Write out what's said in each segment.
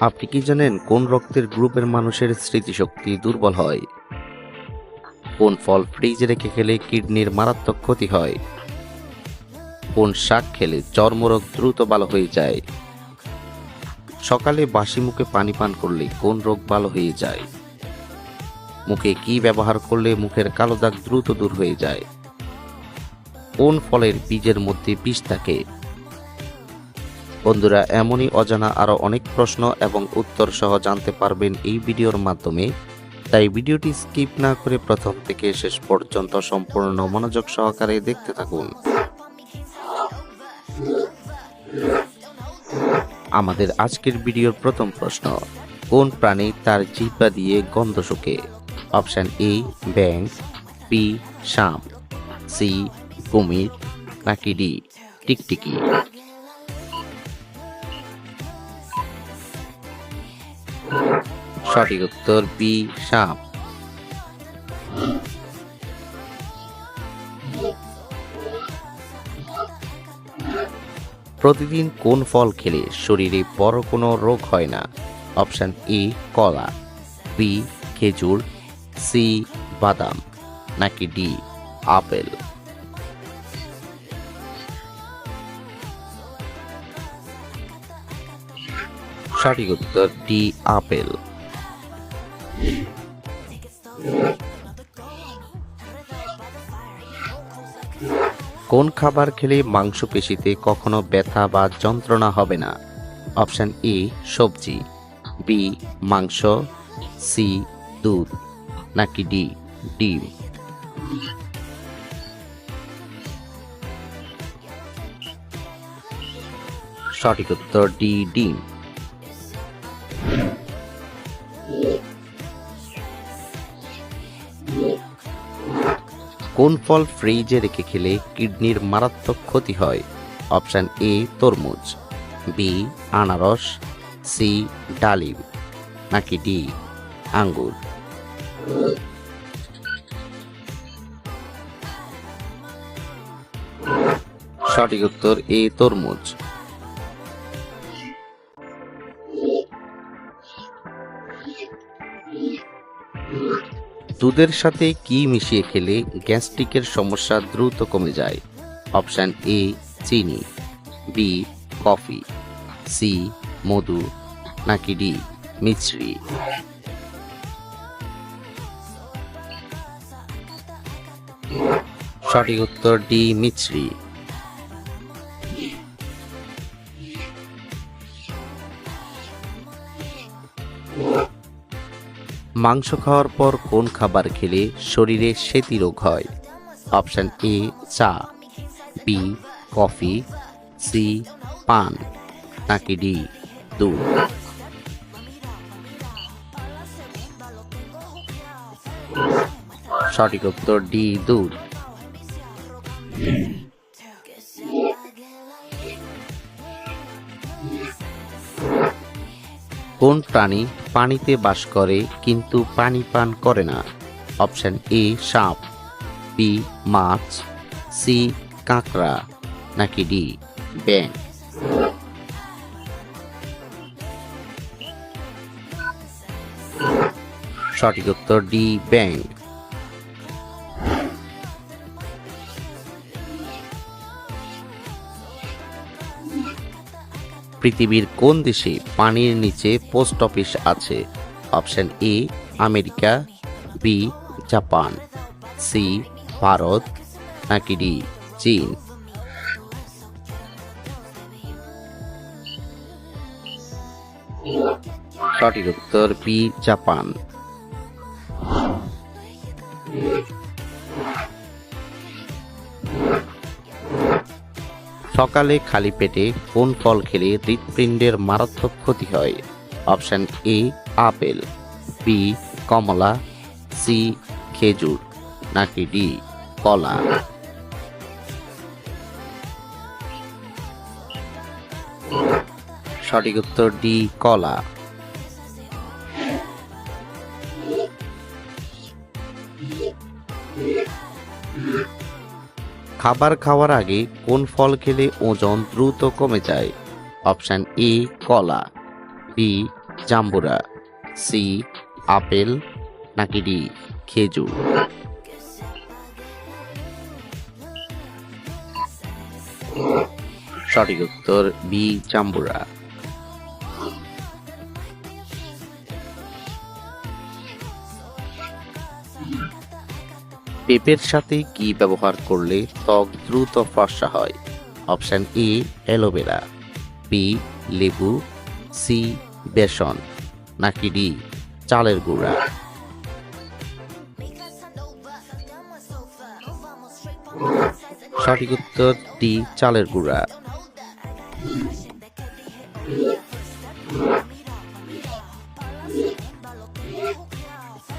আপনি কি জানেন কোন রক্তের গ্রুপের মানুষের স্মৃতিশক্তি দুর্বল হয়? কোন ফল ফ্রিজে রেখে খেলে কিডনির মারাত্মক ক্ষতি হয়? কোন শাক খেলে চর্মরোগ দ্রুত ভালো হয়ে যায়? সকালে বাসি মুখে পানি পান করলে কোন রোগ ভালো হয়ে যায়? মুখে কি ব্যবহার করলে মুখের কালো দাগ দ্রুত দূর হয়ে যায়? কোন ফলের বীজের মধ্যে বিষ থাকে? বন্ধুরা, এমনই অজানা আরও অনেক প্রশ্ন এবং উত্তর সহ জানতে পারবেন এই ভিডিওর মাধ্যমে। তাই ভিডিওটি স্কিপ না করে প্রথম থেকে শেষ পর্যন্ত সম্পূর্ণ মনোযোগ সহকারে দেখতে থাকুন। আমাদের আজকের ভিডিওর প্রথম প্রশ্ন, কোন প্রাণী তার জিহ্বা দিয়ে গন্ধ শুকে? অপশন এ ব্যাং বি শাম সি, কুমির, নাকি ডি, টিকটিকি। সঠিক উত্তর বি সাপ। প্রতিদিন কোন ফল খেলে শরীরে বড় কোনো রোগ হয় না? অপশন এ কলা। বি খেজুর। সি বাদাম। নাকি ডি আপেল। সঠিক উত্তর ডি আপেল। কোন খাবার খেলে মাংসপেশিতে কখনো ব্যথা বা যন্ত্রণা হবে না? অপশান এ, সবজি, বি, মাংস, সি, দুধ, নাকি ডি, ডিম? সঠিক উত্তর ডি, ডিম। কোন ফল ফ্রিজে রেখে খেলে কিডনির মারাত্মক ক্ষতি হয়? অপশান এ, তরমুজ। বি, আনারস। সি, ডালিম। নাকি ডি, আঙ্গুর? সঠিক উত্তর এ, তরমুজ। দুধের সাথে কি মিশিয়ে খেলে গ্যাস্ট্রিকের সমস্যা দ্রুত কমে যায়? অপশান এ চিনি বি কফি সি মধু, নাকি ডি মিছরি। সঠিক উত্তর ডি মিছরি। মাংস খাওয়ার পর কোন খাবার খেলে শরীরে সেতি রোগ হয়? অপশান এ, চা, বি, কফি, সি, পান, নাকি ডি, দুধ। সঠিক উত্তর ডি, দুধ। কোন প্রাণী পানিতে বাস করে কিন্তু পানি পান করে না? অপশান এ, সাপ, বি, মাছ, সি, কাঁকড়া, নাকি ডি ব্যাং সঠিক উত্তর ডি ব্যাং পৃথিবীর কোন দেশে পানির নিচে পোস্ট অফিস আছে? Option A, America, B, Japan, C, Bharat, নাকি ডি, চীন? সঠিক উত্তর বি, জাপান। সকালে খালি পেটে কোন ফল খেলে হৃৎপিণ্ডের মারাত্মক ক্ষতি হয়? অপশান এ, আপেল বি কমলা সি খেজুর, নাকি ডি কলা? সঠিক উত্তর ডি কলা। খাবার খাওয়ার আগে কোন ফল খেলে ওজন দ্রুত কমে যায়? অপশান এ, কলা, বি, জাম্বুরা, সি, আপেল, নাকি ডি, খেজুর। সঠিক উত্তর বি, জাম্বুরা। পেঁপের সাথে কি ব্যবহার করলে ত্বক দ্রুত ফর্সা হয়? Option A, aloe vera, B, লেবু, সি, বেসন, নাকি ডি, চালের গুঁড়া? সঠিক উত্তর ডি, চালের গুঁড়া।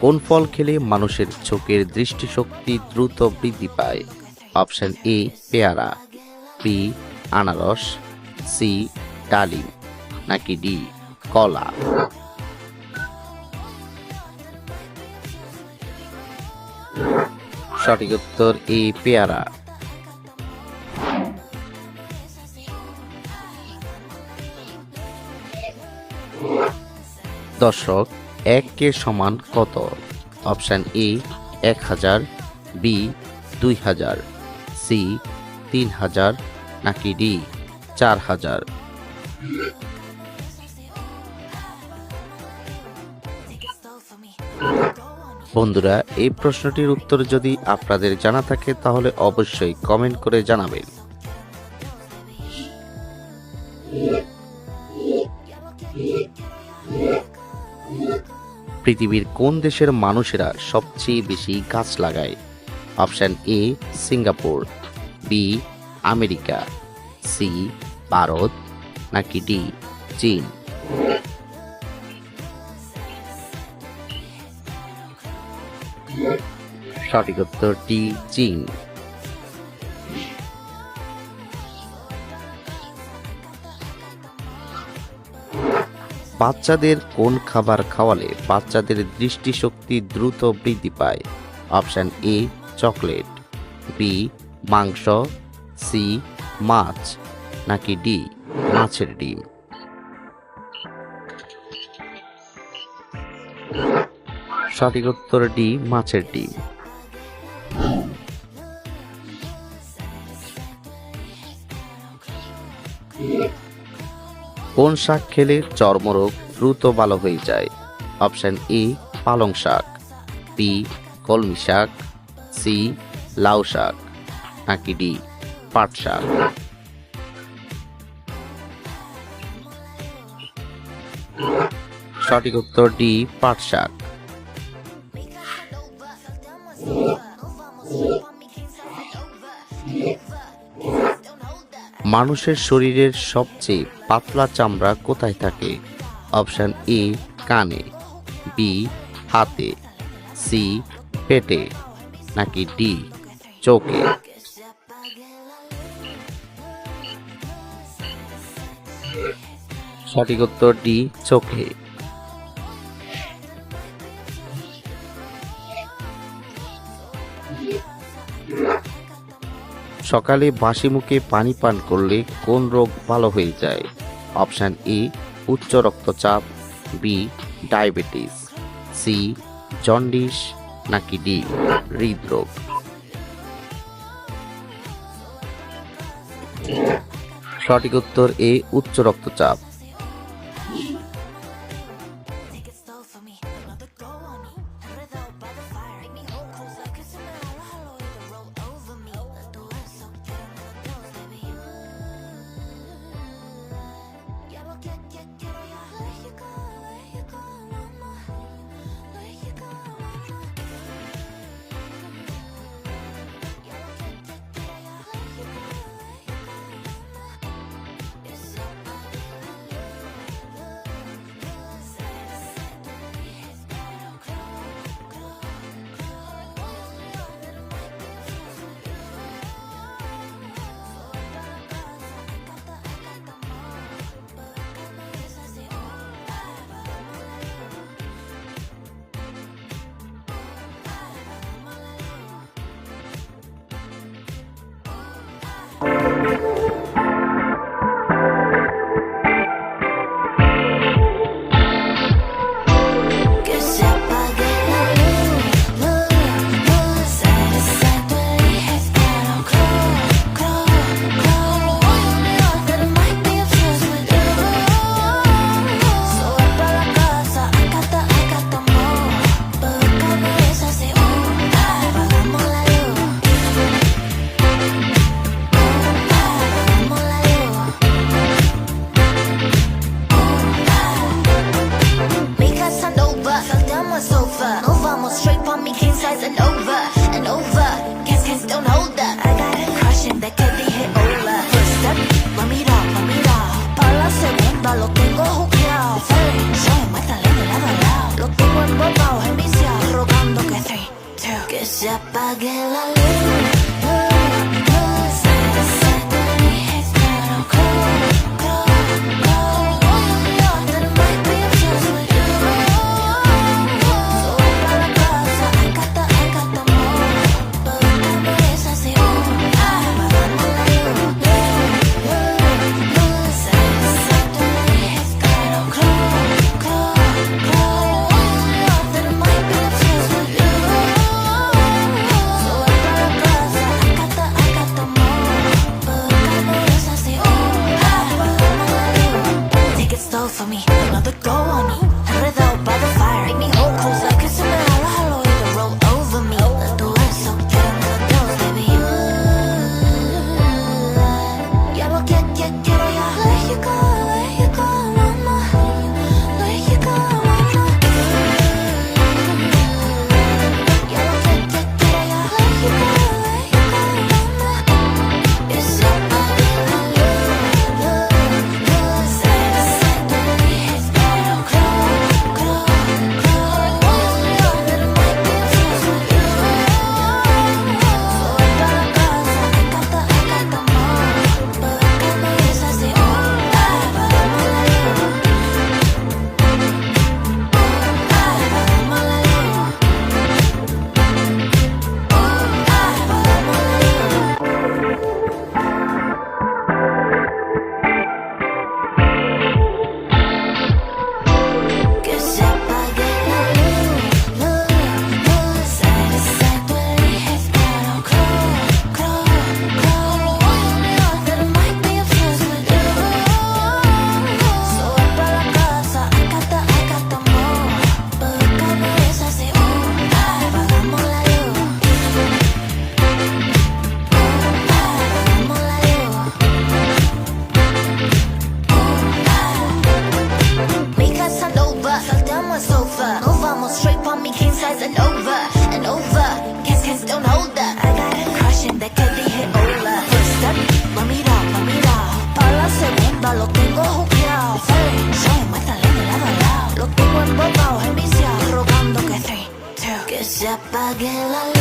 কোন ফল খেলে মানুষের চোখের দৃষ্টিশক্তি দ্রুত বৃদ্ধি পায়? অপশন এ, পেয়ারা, বি, আনারস, সি, ডালিম, নাকি ডি, কলা? সঠিক উত্তর এ, পেয়ারা। দর্শক এক কে সমান কত? অপশান এ এক হাজার বি দুই হাজার সি তিন হাজার, নাকি ডি চার হাজার? বন্ধুরা, এই প্রশ্নটির উত্তর যদি আপনাদের জানা থাকে, তাহলে অবশ্যই কমেন্ট করে জানাবেন। পৃথিবীর কোন দেশের মানুষেরা সবচেয়ে বেশি গাছ লাগায়? Option A, Singapore, B, America, C, Bharat, নাকি ডি, চীন? সঠিক উত্তর ডি চীন। বাচ্চাদের কোন খাবার খাওয়ালে বাচ্চাদের দৃষ্টিশক্তি দ্রুত বৃদ্ধি পায়? অপশন এ, চকলেট, বি, মাংস, সি, মাছ, নাকি ডি, মাছের ডিম? সঠিক উত্তর ডি, মাছের ডিম। কোন শাক খেলে চর্মরোগ দ্রুত ভালো হয়ে যায়? অপশান এ, পালং শাক, বি, কলমি শাক, সি, লাউ শাক, নাকি ডি, পাট শাক। সঠিক উত্তর ডি, পাট শাক। মানুষের শরীরের সবচেয়ে পাতলা চামড়া কোথায় থাকে? অপশান এ, কানে, বি, হাতে, সি, পেটে, নাকি ডি, চোখে? সঠিক উত্তর ডি, চোখে। সকালে বাসি মুখে পানি পান করলে কোন রোগ ভালো হয়ে যায়? অপশান এ, উচ্চ রক্তচাপ, বি, ডায়াবেটিস, সি, জন্ডিস নাকি ডি, হৃদরোগ। সঠিক উত্তর এ, উচ্চ রক্তচাপ। For me, luz.